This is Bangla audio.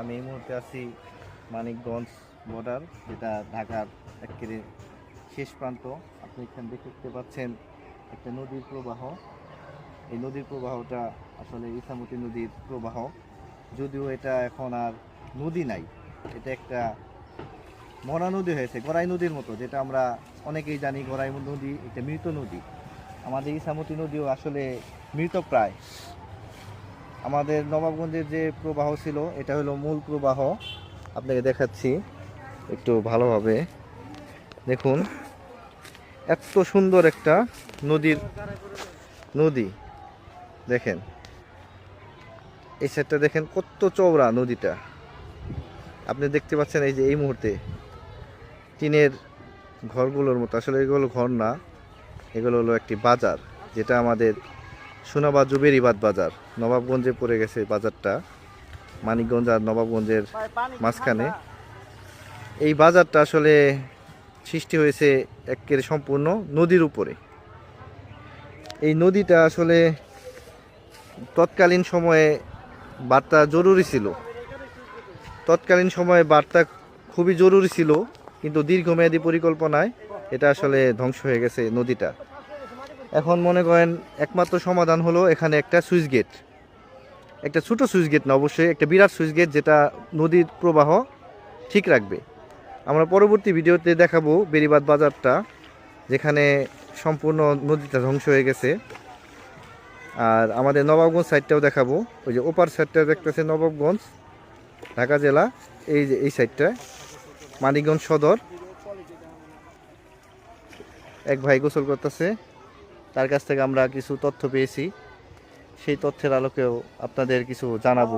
আমি এই মুহূর্তে আছি মানিকগঞ্জ বর্ডার যেটা ঢাকার একেবারে শেষ প্রান্ত। আপনি এখানে দেখতে পাচ্ছেন একটা নদীর প্রবাহ। এই নদীর প্রবাহটা আসলে ইসামতি নদীর প্রবাহ। যদিও এটা এখন আর নদী নাই, এটা একটা মরা নদী হয়েছে, গড়াই নদীর মতো, যেটা আমরা অনেকেই জানি গড়াই নদী একটা মৃত নদী। আমাদের ইসামতি নদীও আসলে মৃত প্রায়। আমাদের নবাবগঞ্জের যে প্রবাহ ছিল, এটা হলো মূল প্রবাহ। আপনাকে দেখাচ্ছি একটু ভালোভাবে। দেখুন, এত সুন্দর একটা নদীর নদী। দেখেন, এই সাইডটা দেখেন কত চওড়া নদীটা। আপনি দেখতে পাচ্ছেন এই যে এই মুহূর্তে টিনের ঘরগুলোর মতো। আসলে এগুলো ঘর না, এগুলো হলো একটি বাজার, যেটা আমাদের সোনাবাদ জুবেরিবাদ বাজার। নবাবগঞ্জে পড়ে গেছে বাজারটা। মানিকগঞ্জ আর নবাবগঞ্জের মাঝখানে। এই বাজারটা আসলে সৃষ্টি হয়েছে একের সম্পূর্ণ নদীর উপরে। এই নদীটা আসলে তৎকালীন সময়ে বার্তা জরুরি ছিল। তৎকালীন সময়ে বার্তা খুবই জরুরি ছিল, কিন্তু দীর্ঘমেয়াদী পরিকল্পনায় এটা আসলে ধ্বংস হয়ে গেছে নদীটা। এখন মনে করেন একমাত্র সমাধান হলো এখানে একটা সুইচ গেট। একটা ছোট সুইচ গেট না, অবশ্যই একটা বিরাট সুইচ গেট যেটা নদীর প্রবাহ ঠিক রাখবে। আমরা পরবর্তী ভিডিওতে দেখাবো বেরিবাদ বাজারটা, যেখানে সম্পূর্ণ নদীটা ধ্বংস হয়ে গেছে। আর আমাদের নবাবগঞ্জ সাইডটাও দেখাবো। ওই যে ওপার সাইডটা দেখতেছে নবাবগঞ্জ, ঢাকা জেলা, এই যে এই সাইডটা, মানিকগঞ্জ সদর। এক ভাই গোসল করতেছে। তার কাছ থেকে আমরা কিছু তথ্য পেয়েছি। সেই তথ্যের আলোকেও আপনাদের কিছু জানাব।